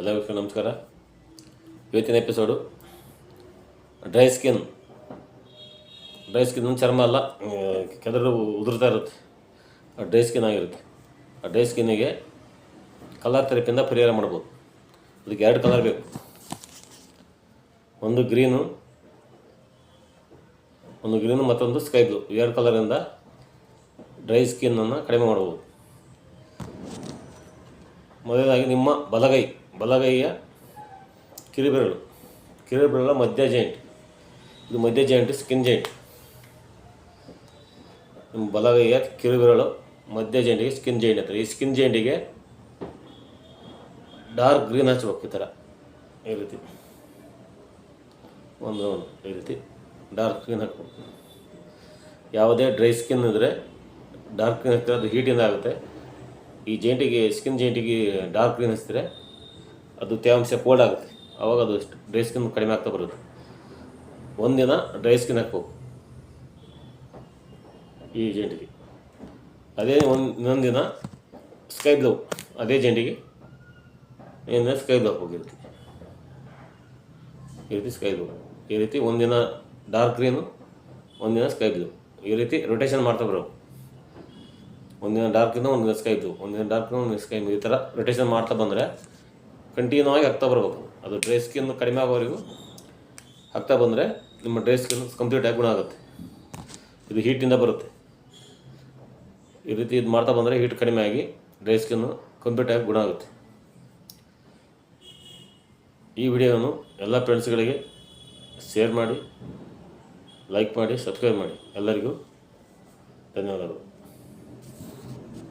ಎಲ್ಲರಿಗೂ ನಮಸ್ಕಾರ. ಇವತ್ತಿನ episode dry skin dry skin ಚರ್ಮ ಅಲ್ಲ ಕೆಲವರು ಉದುರ್ತಾ ಇರುತ್ತೆ. ಆ ಡ್ರೈ ಸ್ಕಿನ್ ಆಗಿರುತ್ತೆ. ಆ ಡ್ರೈ ಸ್ಕಿನ್ನಿಗೆ ಕಲರ್ ಥೆರಪಿಯಿಂದ ಪರಿಹಾರ ಮಾಡ್ಬೋದು. ಅದಕ್ಕೆ ಎರಡು ಕಲರ್ ಬೇಕು. ಒಂದು ಗ್ರೀನು ಒಂದು ಗ್ರೀನು ಮತ್ತೊಂದು ಸ್ಕೈ ಬ್ಲೂ ಎರಡು ಕಲರಿಂದ ಡ್ರೈ ಸ್ಕಿನ್ನನ್ನು ಕಡಿಮೆ ಮಾಡ್ಬೋದು. ಮೊದಲಾಗಿ ನಿಮ್ಮ ಬಲಗೈ. ಬಲಗೈಯ ಕಿರಿಬೆರಳು. ಕಿರಿಬೆರಳ ಮಧ್ಯ ಜಾಯಿಂಟ್. ಇದು ಮಧ್ಯ ಜಾಯಿಂಟ್, ಸ್ಕಿನ್ ಜಾಯಿಂಟ್. ನಿಮ್ಮ ಬಲಗೈಯ ಕಿರುಬೆರಳು ಮಧ್ಯ ಜಾಯಿಂಟಿಗೆ ಸ್ಕಿನ್ ಜಾಯಿಂಟ್ ಅಂತಾರೆ ಈ ಸ್ಕಿನ್ ಜಾಯಿಂಟಿಗೆ ಡಾರ್ಕ್ ಗ್ರೀನ್ ಹಚ್ಬೇಕು ಈ ಥರ. ಈ ರೀತಿ. ಒಂದು ಒಂದು, ಈ ರೀತಿ ಡಾರ್ಕ್ ಗ್ರೀನ್ ಹಾಕ್ಬೇಕು. ಯಾವುದೇ ಡ್ರೈ ಸ್ಕಿನ್ ಇದ್ದರೆ ಡಾರ್ಕ್ ಗ್ರೀನ್ ಹಾಕ್ತಾರೆ, ಅದು ಹೀಟಿಂದ ಆಗುತ್ತೆ. ಈ ಜೈಂಟಿಗೆ ಸ್ಕಿನ್ ಜೇಂಟಿಗೆ ಡಾರ್ಕ್ ಗ್ರೀನ್ ಹಚ್ಚಿದ್ರೆ ಅದು ತೇವಾಂಶ ಕೋಲ್ಡ್ ಆಗುತ್ತೆ. ಅವಾಗ ಅದು ಡ್ರೈ ಸ್ಕಿನ್ ಕಡಿಮೆ ಆಗ್ತಾ ಬರುತ್ತೆ. ಒಂದಿನ ಡ್ರೈ ಸ್ಕಿನ್ ಹಾಕ್ಬೇಕು. ಈ ಜೆಂಡಿಗೆ ಅದೇ ಒಂದು, ಇನ್ನೊಂದು ದಿನ ಸ್ಕೈ ಬ್ಲೌ ಅದೇ ಜೆಂಡಿಗೆ ಇನ್ನೊಂದಿನ ಸ್ಕೈ ಬ್ಲೌ ಹೋಗಿರ್ತೀವಿ ಈ ರೀತಿ. ಸ್ಕೈ ಬ್ಲೂ ಈ ರೀತಿ ಒಂದಿನ ಡಾರ್ಕ್ ಗ್ರೀನು ಒಂದಿನ ಸ್ಕೈ ಬ್ಲೂ ಈ ರೀತಿ ರೊಟೇಷನ್ ಮಾಡ್ತಾ ಬರೋ ಒಂದಿನ ಡಾರ್ಕ್ ಡಾರ್ಕಿಂದ ಒಂದಿನ ಸ್ಕೈ ಬ್ಲೂ ಒಂದಿನ ಡಾರ್ಕ್ ಒಂದಿನ ಸ್ಕೈ ಬ್ಲೂ ಈ ಥರ ರೊಟೇಷನ್ ಮಾಡ್ತಾ ಬಂದರೆ ಕಂಟಿನ್ಯೂ ಆಗಿ ಹಾಕ್ತಾ ಬರಬೇಕು. ಅದು ಡ್ರೈ ಸ್ಕಿನ್ ಕಡಿಮೆ ಆಗೋವರೆಗೂ ಹಾಕ್ತಾ ಬಂದರೆ ನಿಮ್ಮ ಡ್ರೈ ಸ್ಕಿನ್ ಕಂಪ್ಲೀಟ್ ಆಗಿ ಗುಣ ಆಗುತ್ತೆ. ಇದು ಹೀಟಿಂದ ಬರುತ್ತೆ. ಈ ರೀತಿ ಇದು ಮಾಡ್ತಾ ಬಂದರೆ ಹೀಟ್ ಕಡಿಮೆ ಆಗಿ ಡ್ರೈ ಕಂಪ್ಲೀಟ್ ಆಗಿ ಗುಣ ಆಗುತ್ತೆ. ಈ ವಿಡಿಯೋವನ್ನು ಎಲ್ಲ ಫ್ರೆಂಡ್ಸ್ಗಳಿಗೆ ಶೇರ್ ಮಾಡಿ ಲೈಕ್ ಮಾಡಿ ಸಬ್ಸ್ಕ್ರೈಬ್ ಮಾಡಿ. ಎಲ್ಲರಿಗೂ ಧನ್ಯವಾದಗಳು.